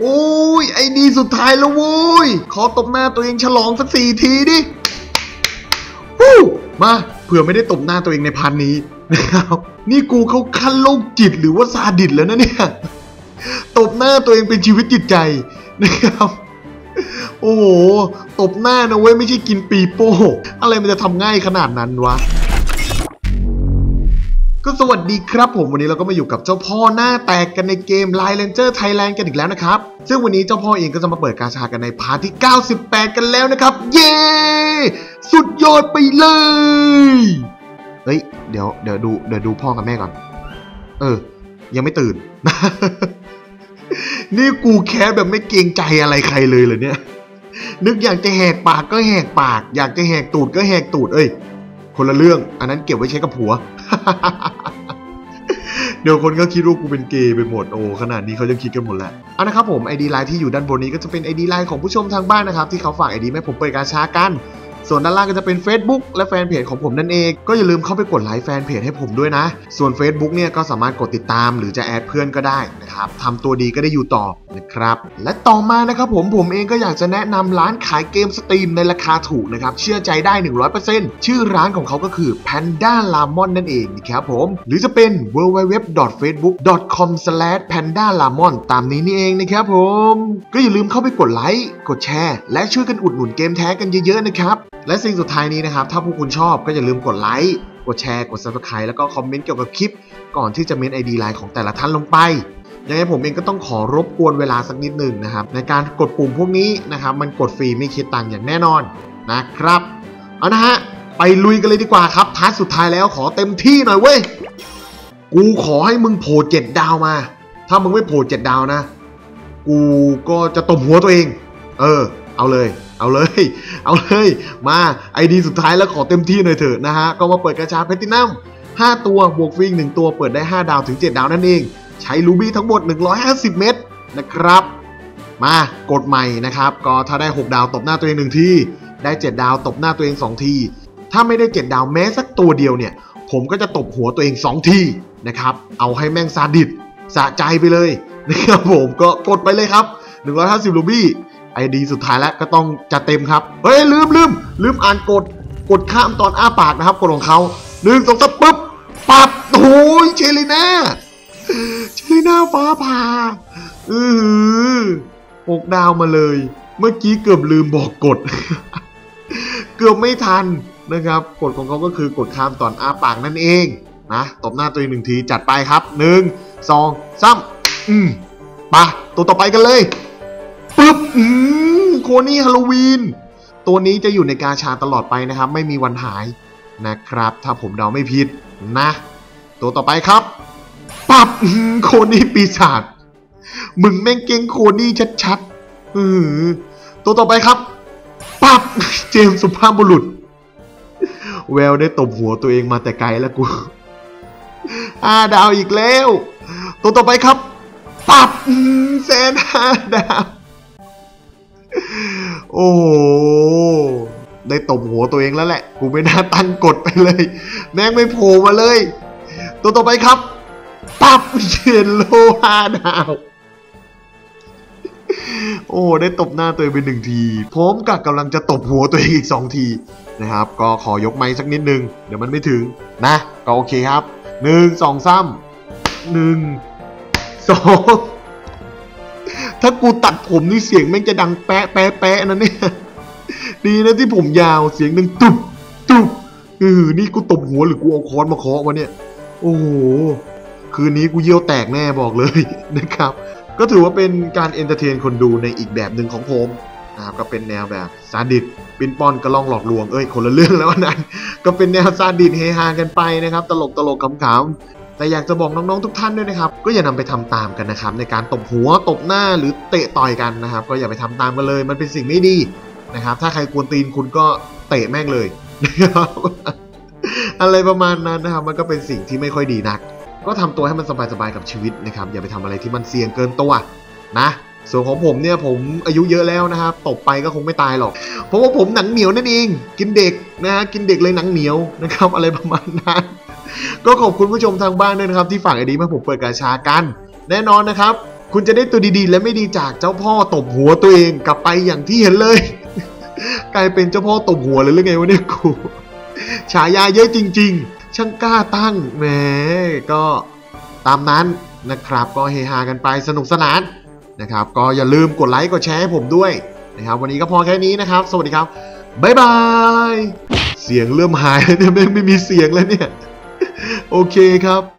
โอ้ยไอดีสุดท้ายแล้วโว้ย ขอตบหน้าตัวเองฉลองสักสี่ทีดิฮู้มาเผื่อไม่ได้ตบหน้าตัวเองในพันนี้นะครับนี่กูเขาขั้นโรคจิตหรือว่าซาดิสแล้วนะเนี่ยตบหน้าตัวเองเป็นชีวิตจิตใจนะครับ โอ้โหตบหน้านะเว้ยไม่ใช่กินปีโป้อะไรมันจะทำง่ายขนาดนั้นวะ ก็สวัสดีครับผมวันนี้เราก็มาอยู่กับเจ้าพ่อหน้าแตกกันในเกม Line Ranger Thailand กันอีกแล้วนะครับ ซึ่งวันนี้เจ้าพ่อเองก็จะมาเปิดกาชากันในพาร์ทที่ 98 กันแล้วนะครับ เย้ สุดยอดไปเลย เฮ้ย เดี๋ยวเดี๋ยวดูเดี๋ยวดูพ่อกับแม่ก่อน เออ ยังไม่ตื่น นี่กูแค่แบบไม่เกรงใจอะไรใครเลยเหรอเนี่ย นึกอยากจะแหกปากก็แหกปาก อยากจะแหกตูดก็แหกตูดเอ้ยคนละเรื่อง อันนั้นเก็บไว้ใช้กับผัว ดี๋ยวคนก็คิดว่ากูเป็นเกย์ไปหมดโอ้ขนาดนี้เขายังคิดกันหมดแหละเอานะครับผมไอดีไลน์ที่อยู่ด้านบนนี้ก็จะเป็นไอดีไลน์ของผู้ชมทางบ้านนะครับที่เขาฝากไอดีแม่ผมเปิดการช้ากัน ส่วนด้านล่างก็จะเป็น Facebook และแฟนเพจของผมนั่นเอง ก็อย่าลืมเข้าไปกดไลค์แฟนเพจให้ผมด้วยนะ ส่วน Facebook เนี่ยก็สามารถกดติดตามหรือจะแอดเพื่อนก็ได้นะครับทำตัวดีก็ได้อยู่ต่อนะครับ และต่อมานะครับผมผมเองก็อยากจะแนะนำร้านขายเกมสตรีมในราคาถูกนะครับ เชื่อใจได้ 100%ชื่อร้านของเขาก็คือ Panda Lamon นั่นเองนะครับผม หรือจะเป็น www.facebook.com/pandalamon ตามนี้นี่เองนะครับผม ก็อย่าลืมเข้าไปกดไลค์ กดแชร์ และช่วยกันอุดหนุนเกมแท้กันเยอะๆนะครับ และสิ่งสุดท้ายนี้นะครับ ถ้าพวกคุณชอบก็อย่าลืมกดไลค์ กดแชร์ กด subscribe แล้วก็คอมเมนต์เกี่ยวกับคลิป ก่อนที่จะเมนไอดีไลน์ของแต่ละท่านลงไปยังไงผมเองก็ต้องขอรบกวนเวลาสักนิดหนึ่งนะครับ ในการกดปุ่มพวกนี้นะครับ มันกดฟรีไม่คิดตังค์อย่างแน่นอนนะครับ เอานะฮะ ไปลุยกันเลยดีกว่าครับท้ายสุดท้ายแล้วขอเต็มที่หน่อยเว้ย กูขอให้มึงโผล่เจ็ดดาวมา ถ้ามึงไม่โผล่เจ็ดดาวนะ กูก็จะตบหัวตัวเอง เออ เอาเลย เอาเลย เอาเลย มาไอดีสุดท้ายแล้วขอเต็มที่หน่อยเถอะนะฮะ ก็มาเปิดกระชาเพตินัม5 ตัวบวกฟรีอีกหนึ่งตัวเปิดได้ 5 ดาวถึง 7 ดาวนั่นเอง ใช้ลูบี้ทั้งหมด 150 เม็ดนะครับ มากดใหม่นะครับ ก็ถ้าได้ 6 ดาวตบหน้าตัวเองหนึ่งที ได้ 7 ดาวตบหน้าตัวเอง 2 ที ถ้าไม่ได้ 7 ดาวแม้สักตัวเดียวเนี่ย ผมก็จะตบหัวตัวเอง 2 ทีนะครับ เอาให้แม่งซาดิสสะใจไปเลยนะครับผมก็กดไปเลยครับ 150ลูบี้ ไอดีสุดท้ายแล้วก็ต้องจัดเต็มครับ เฮ้ย ลืมลืมลืมอ่านกดกดข้ามตอนอ้าปากนะครับกดของเขาหนึ่งสองสามปุ๊บปับโอ้ยเชลิน่าเชลิน่าฟ้าผ่าอือหือหกดาวมาเลย เมื่อกี้เกือบลืมบอกกด เกือบไม่ทันนะครับกฎของเขาก็คือกดข้ามตอนอ้าปากนั่นเองนะตบหน้าตัวเองหนึ่งทีจัดไปครับหนึ่งสองสามอืมไปะตัวต่อไปกันเลย ปึ๊บอืมโคนี่ฮาโลวีน ตัวนี้จะอยู่ในกาชาตลอดไปนะครับ ไม่มีวันหายนะครับ ถ้าผมเดาไม่ผิดนะ ตัวต่อไปครับ ปับอื้อหือโคนี่ปีศาจมึงแม่งเก่งโคนี่ชัดๆอือตัวต่อไปครับปับเจมส์สุภาพบุรุษ แววได้ตบหัวตัวเองมาแต่ไกลแล้วกูห้าดาวอีกแล้ว ตัวต่อไปครับปับอื้อแสนห้าดาว โอ้โหได้ตบหัวตัวเองแล้วแหละ กูไม่น่าตั้งกดไปเลย แม่งไม่โผล่มาเลย ตัวต่อไปครับปับเยนโลห้าดาว โอ้ ได้ตบหน้าตัวเองไปหนึ่งที พร้อมกับกำลังจะตบหัวตัวเองอีกสองทีนะครับ ก็ขอยกไม้สักนิดนึง เดี๋ยวมันไม่ถึงนะ ก็โอเคครับหนึ่งสองสามหนึ่งสอง ถ้ากูตัดผมนี่เสียงแม่งจะดังแปะแปะแปะนะเนี่ยดีนะที่ผมยาวเสียงหนึ่งตุบตุบเออนี่กูตบหัวหรือกูเอาค้อนมาเคาะวะเนี่ย โอ้โหคืนนี้กูเยี่ยวแตกแน่บอกเลยนะครับ ก็ถือว่าเป็นการเอนเตอร์เทนคนดูในอีกแบบหนึ่งของผมนะครับก็เป็นแนวแบบซาดิสปินปอนกระล่องหลอกลวงเอ้ยคนละเรื่องแล้วนนั้น ก็เป็นแนวซาดิสเฮฮากันไปนะครับ ตลกตลกขำๆ แต่อยากจะบอกน้องๆทุกท่านด้วยนะครับ ก็อย่านำไปทำตามกันนะครับ ในการตบหัวตบหน้าหรือเตะต่อยกันนะครับ ก็อย่าไปทำตามกันเลย มันเป็นสิ่งไม่ดีนะครับ ถ้าใครกวนตีนคุณก็เตะแม่งเลยนะครับอะไรประมาณนั้นนะครับ มันก็เป็นสิ่งที่ไม่ค่อยดีนัก ก็ทำตัวให้มันสบายๆกับชีวิตนะครับ อย่าไปทำอะไรที่มันเสี่ยงเกินตัวนะส่วนของผมเนี่ยผมอายุเยอะแล้วนะครับตบไปก็คงไม่ตายหรอก เพราะว่าผมหนังเหนียวนั่นเอง กินเด็กนะฮะกินเด็กเลยหนังเหนียวนะครับ อะไรประมาณนั้น ก็ขอบคุณผู้ชมทางบ้านด้วยนะครับ ที่ฝากไอดีมาผมเปิดกาชากัน แน่นอนนะครับ คุณจะได้ตัวดีๆ และไม่ดีจากเจ้าพ่อตบหัวตัวเองกลับไปอย่างที่เห็นเลย กลายเป็นเจ้าพ่อตบหัวเลยหรือไงวะเนี่ยกูฉายาเยอะจริง ๆ ช่างกล้าตั้งแหมก็ตามนั้นนะครับ ก็เฮฮากันไปสนุกสนานนะครับ ก็อย่าลืมกดไลค์กดแชร์ให้ผมด้วยนะครับ วันนี้ก็พอแค่นี้นะครับ สวัสดีครับบ๊ายบาย เสียงเริ่มหายแล้วเนี่ยแม่ไม่มีเสียงแล้วเนี่ย โอเคครับ